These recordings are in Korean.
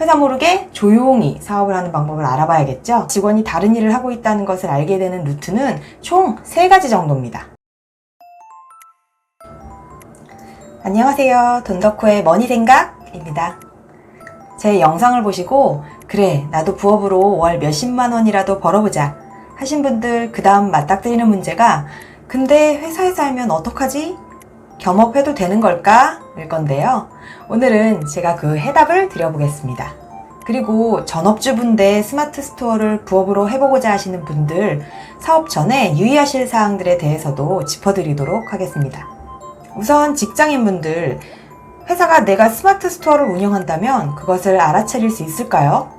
회사 모르게 조용히 사업을 하는 방법을 알아봐야겠죠. 직원이 다른 일을 하고 있다는 것을 알게 되는 루트는 총 3가지 정도입니다. 안녕하세요. 돈덕후의 머니생각입니다. 제 영상을 보시고 그래 나도 부업으로 월 몇십만 원이라도 벌어보자 하신 분들 그 다음 맞닥뜨리는 문제가 근데 회사에서 알면 어떡하지? 겸업해도 되는 걸까? 일 건데요. 오늘은 제가 그 해답을 드려보겠습니다. 그리고 전업주분데 스마트 스토어를 부업으로 해보고자 하시는 분들 사업 전에 유의하실 사항들에 대해서도 짚어드리도록 하겠습니다. 우선 직장인분들 회사가 내가 스마트 스토어를 운영한다면 그것을 알아차릴 수 있을까요?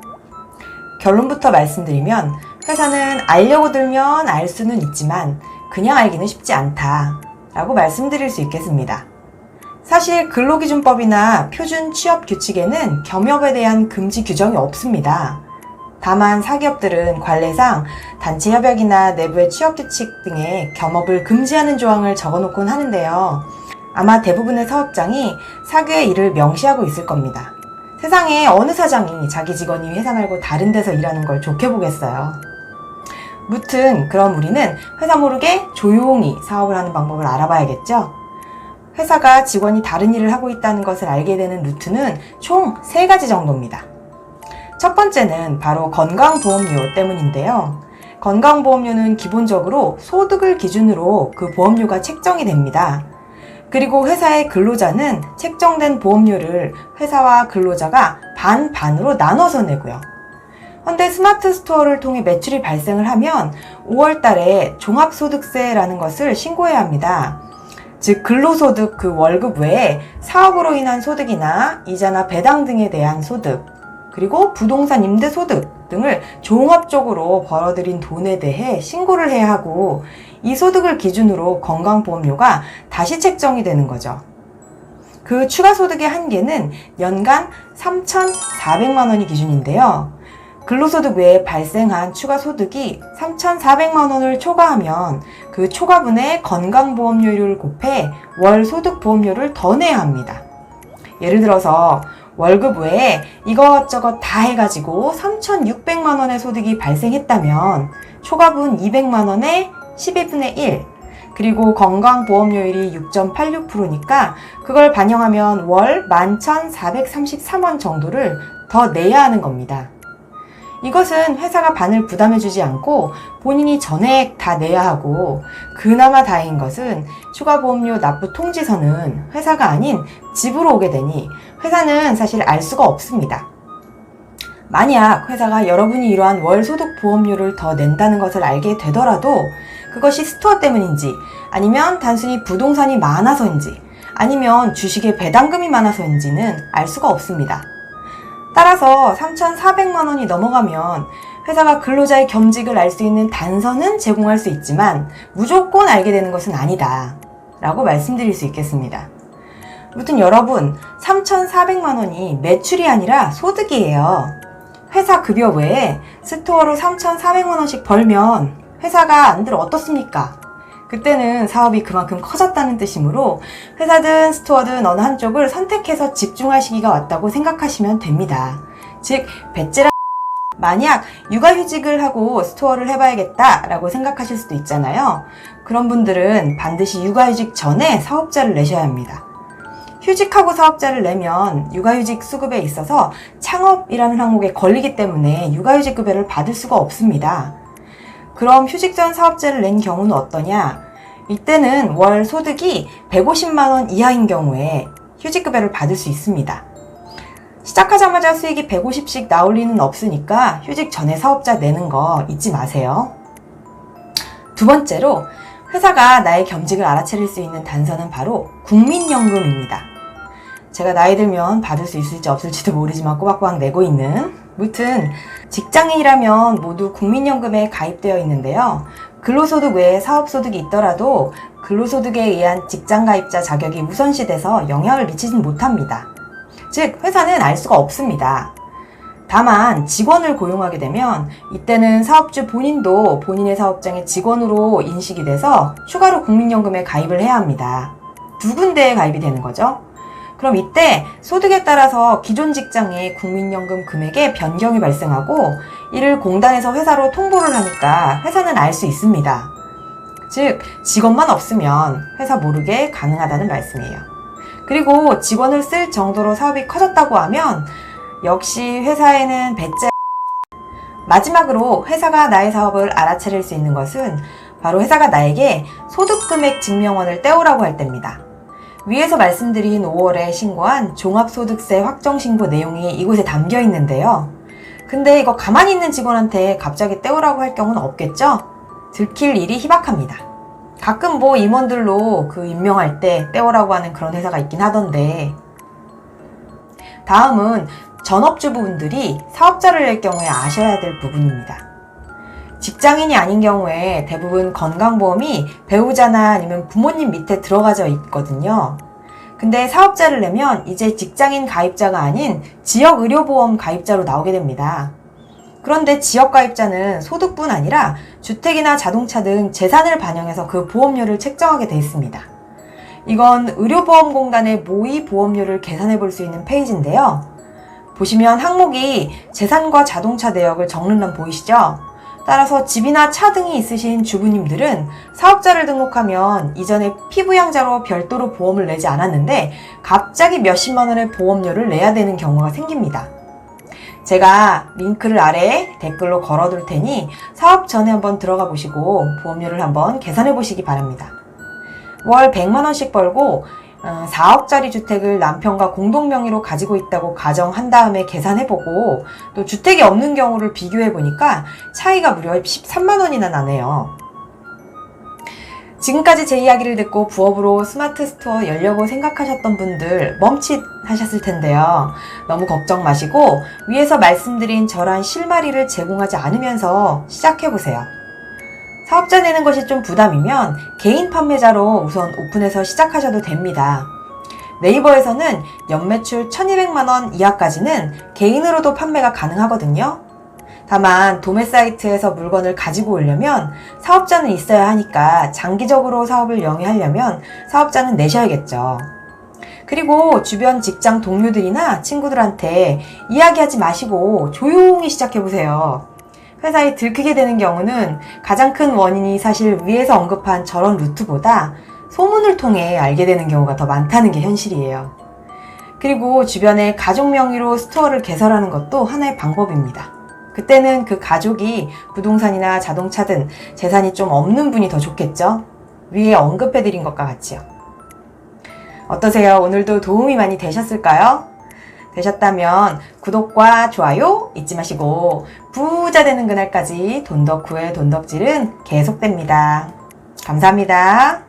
결론부터 말씀드리면 회사는 알려고 들면 알 수는 있지만 그냥 알기는 쉽지 않다. 라고 말씀드릴 수 있겠습니다. 사실 근로기준법이나 표준 취업 규칙에는 겸업에 대한 금지 규정이 없습니다. 다만 사기업들은 관례상 단체 협약이나 내부의 취업 규칙 등에 겸업을 금지하는 조항을 적어놓곤 하는데요. 아마 대부분의 사업장이 사교의 일을 명시하고 있을 겁니다. 세상에 어느 사장이 자기 직원이 회사 말고 다른 데서 일하는 걸 좋게 보겠어요. 무튼 그럼 우리는 회사 모르게 조용히 사업을 하는 방법을 알아봐야겠죠? 회사가 직원이 다른 일을 하고 있다는 것을 알게 되는 루트는 총 3가지 정도입니다. 첫 번째는 바로 건강보험료 때문인데요. 건강보험료는 기본적으로 소득을 기준으로 그 보험료가 책정이 됩니다. 그리고 회사의 근로자는 책정된 보험료를 회사와 근로자가 반반으로 나눠서 내고요. 현대 스마트 스토어를 통해 매출이 발생을 하면 5월 달에 종합소득세라는 것을 신고해야 합니다. 즉, 근로소득 그 월급 외에 사업으로 인한 소득이나 이자나 배당 등에 대한 소득, 그리고 부동산 임대 소득 등을 종합적으로 벌어들인 돈에 대해 신고를 해야 하고 이 소득을 기준으로 건강보험료가 다시 책정이 되는 거죠. 그 추가 소득의 한계는 연간 3,400만 원이 기준인데요. 근로소득 외에 발생한 추가 소득이 3,400만 원을 초과하면 그 초과분의 건강보험료를 곱해 월 소득보험료를 더 내야 합니다. 예를 들어서 월급 외에 이것저것 다 해가지고 3,600만 원의 소득이 발생했다면 초과분 200만 원에 12분의 1 그리고 건강보험료율이 6.86%니까 그걸 반영하면 월 11,433원 정도를 더 내야 하는 겁니다. 이것은 회사가 반을 부담해주지 않고 본인이 전액 다 내야 하고 그나마 다행인 것은 추가보험료 납부 통지서는 회사가 아닌 집으로 오게 되니 회사는 사실 알 수가 없습니다. 만약 회사가 여러분이 이러한 월 소득 보험료를 더 낸다는 것을 알게 되더라도 그것이 스토어 때문인지 아니면 단순히 부동산이 많아서인지 아니면 주식의 배당금이 많아서인지는 알 수가 없습니다. 따라서 3,400만 원이 넘어가면 회사가 근로자의 겸직을 알 수 있는 단서는 제공할 수 있지만 무조건 알게 되는 것은 아니다. 라고 말씀드릴 수 있겠습니다. 무튼 여러분, 3,400만 원이 매출이 아니라 소득이에요. 회사 급여 외에 스토어로 3,400만 원씩 벌면 회사가 안들 어떻습니까? 그때는 사업이 그만큼 커졌다는 뜻이므로 회사든 스토어든 어느 한쪽을 선택해서 집중할 시기가 왔다고 생각하시면 됩니다. 즉, 배째라 만약 육아휴직을 하고 스토어를 해봐야겠다라고 생각하실 수도 있잖아요. 그런 분들은 반드시 육아휴직 전에 사업자를 내셔야 합니다. 휴직하고 사업자를 내면 육아휴직 수급에 있어서 창업이라는 항목에 걸리기 때문에 육아휴직 급여를 받을 수가 없습니다. 그럼 휴직 전 사업자를 낸 경우는 어떠냐? 이때는 월 소득이 150만원 이하인 경우에 휴직급여를 받을 수 있습니다. 시작하자마자 수익이 150씩 나올 리는 없으니까 휴직 전에 사업자 내는 거 잊지 마세요. 두 번째로 회사가 나의 겸직을 알아차릴 수 있는 단서는 바로 국민연금입니다. 제가 나이 들면 받을 수 있을지 없을지도 모르지만 꼬박꼬박 내고 있는 무튼 직장인이라면 모두 국민연금에 가입되어 있는데요. 근로소득 외에 사업소득이 있더라도 근로소득에 의한 직장가입자 자격이 우선시돼서 영향을 미치진 못합니다. 즉, 회사는 알 수가 없습니다. 다만 직원을 고용하게 되면 이때는 사업주 본인도 본인의 사업장의 직원으로 인식이 돼서 추가로 국민연금에 가입을 해야 합니다. 두 군데에 가입이 되는 거죠. 그럼 이때 소득에 따라서 기존 직장의 국민연금 금액에 변경이 발생하고 이를 공단에서 회사로 통보를 하니까 회사는 알 수 있습니다. 즉, 직원만 없으면 회사 모르게 가능하다는 말씀이에요. 그리고 직원을 쓸 정도로 사업이 커졌다고 하면 역시 회사에는 배째 마지막으로 회사가 나의 사업을 알아차릴 수 있는 것은 바로 회사가 나에게 소득금액 증명원을 떼오라고 할 때입니다. 위에서 말씀드린 5월에 신고한 종합소득세 확정신고 내용이 이곳에 담겨 있는데요. 근데 이거 가만히 있는 직원한테 갑자기 떼오라고 할 경우는 없겠죠? 들킬 일이 희박합니다. 가끔 뭐 임원들로 그 임명할 때 떼오라고 하는 그런 회사가 있긴 하던데. 다음은 전업주부분들이 사업자를 낼 경우에 아셔야 될 부분입니다. 직장인이 아닌 경우에 대부분 건강보험이 배우자나 아니면 부모님 밑에 들어가져 있거든요. 근데 사업자를 내면 이제 직장인 가입자가 아닌 지역의료보험 가입자로 나오게 됩니다. 그런데 지역가입자는 소득뿐 아니라 주택이나 자동차 등 재산을 반영해서 그 보험료를 책정하게 돼 있습니다. 이건 의료보험공단의 모의 보험료를 계산해 볼 수 있는 페이지인데요. 보시면 항목이 재산과 자동차 내역을 적는 란 보이시죠? 따라서 집이나 차 등이 있으신 주부님들은 사업자를 등록하면 이전에 피부양자로 별도로 보험을 내지 않았는데 갑자기 몇십만 원의 보험료를 내야 되는 경우가 생깁니다. 제가 링크를 아래에 댓글로 걸어둘 테니 사업 전에 한번 들어가 보시고 보험료를 한번 계산해 보시기 바랍니다. 월 100만 원씩 벌고 4억짜리 주택을 남편과 공동 명의로 가지고 있다고 가정한 다음에 계산해보고 또 주택이 없는 경우를 비교해보니까 차이가 무려 13만 원이나 나네요. 지금까지 제 이야기를 듣고 부업으로 스마트 스토어 열려고 생각하셨던 분들 멈칫 하셨을 텐데요. 너무 걱정 마시고 위에서 말씀드린 저런 실마리를 제공하지 않으면서 시작해보세요. 사업자 내는 것이 좀 부담이면 개인 판매자로 우선 오픈해서 시작하셔도 됩니다. 네이버에서는 연매출 1200만원 이하까지는 개인으로도 판매가 가능하거든요. 다만 도매 사이트에서 물건을 가지고 오려면 사업자는 있어야 하니까 장기적으로 사업을 영위하려면 사업자는 내셔야겠죠. 그리고 주변 직장 동료들이나 친구들한테 이야기하지 마시고 조용히 시작해보세요. 회사에 들키게 되는 경우는 가장 큰 원인이 사실 위에서 언급한 저런 루트보다 소문을 통해 알게 되는 경우가 더 많다는 게 현실이에요. 그리고 주변에 가족 명의로 스토어를 개설하는 것도 하나의 방법입니다. 그때는 그 가족이 부동산이나 자동차 등 재산이 좀 없는 분이 더 좋겠죠? 위에 언급해드린 것과 같이요. 어떠세요? 오늘도 도움이 많이 되셨을까요? 되셨다면 구독과 좋아요 잊지 마시고 부자 되는 그날까지 돈덕후의 돈덕질은 계속됩니다. 감사합니다.